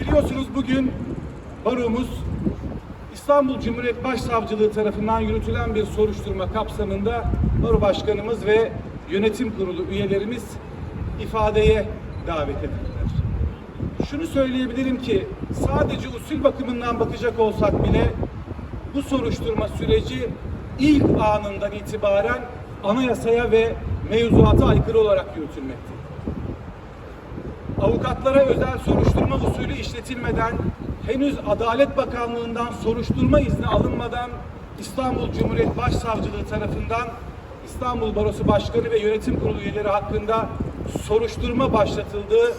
Biliyorsunuz bugün baromuz İstanbul Cumhuriyet Başsavcılığı tarafından yürütülen bir soruşturma kapsamında baro başkanımız ve yönetim kurulu üyelerimiz ifadeye davet edildiler. Şunu söyleyebilirim ki sadece usul bakımından bakacak olsak bile bu soruşturma süreci ilk anından itibaren anayasaya ve mevzuata aykırı olarak yürütülmektedir avukatlara özel soruşturma usulü işletilmeden, henüz Adalet Bakanlığı'ndan soruşturma izni alınmadan İstanbul Cumhuriyet Başsavcılığı tarafından İstanbul Barosu Başkanı ve Yönetim Kurulu üyeleri hakkında soruşturma başlatıldığı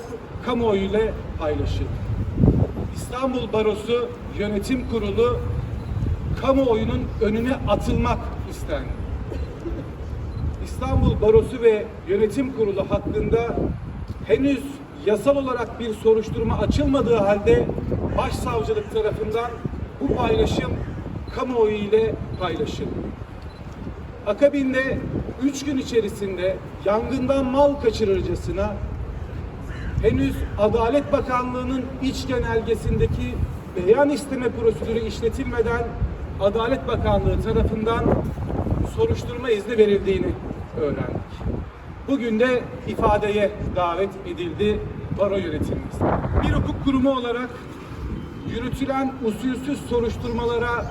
kamuoyu ile paylaşıldı. İstanbul Barosu Yönetim Kurulu kamuoyunun önüne atılmak istendi. İstanbul Barosu ve Yönetim Kurulu hakkında henüz yasal olarak bir soruşturma açılmadığı halde Başsavcılık tarafından bu paylaşım kamuoyu ile paylaşıldı. Akabinde üç gün içerisinde yangından mal kaçırırcasına henüz Adalet Bakanlığı'nın iç genelgesindeki beyan isteme prosedürü işletilmeden Adalet Bakanlığı tarafından soruşturma izni verildiğini öğrendik. Bugün de ifadeye davet edildi baro yönetimimiz. Bir hukuk kurumu olarak yürütülen usulsüz soruşturmalara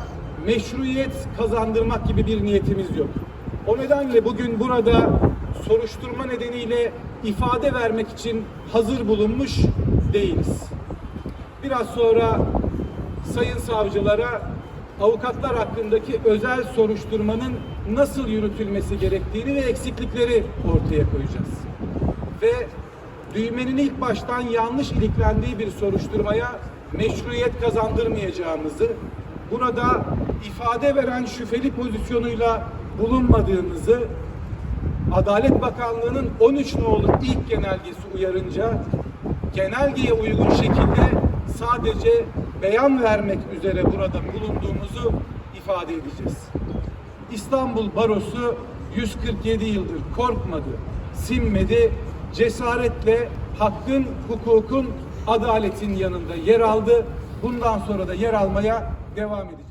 meşruiyet kazandırmak gibi bir niyetimiz yok. O nedenle bugün burada soruşturma nedeniyle ifade vermek için hazır bulunmuş değiliz. Biraz sonra sayın savcılara avukatlar hakkındaki özel soruşturmanın nasıl yürütülmesi gerektiğini ve eksiklikleri ortaya koyacağız. Ve düğmenin ilk baştan yanlış iliklendiği bir soruşturmaya meşruiyet kazandırmayacağımızı, burada ifade veren şüpheli pozisyonuyla bulunmadığımızı, Adalet Bakanlığı'nın 13 nolu ilk genelgesi uyarınca genelgeye uygun şekilde sadece beyan vermek üzere burada bulunduğumuzu ifade edeceğiz. İstanbul Barosu 147 yıldır korkmadı, sinmedi, cesaretle hakkın, hukukun, adaletin yanında yer aldı. Bundan sonra da yer almaya devam edecek.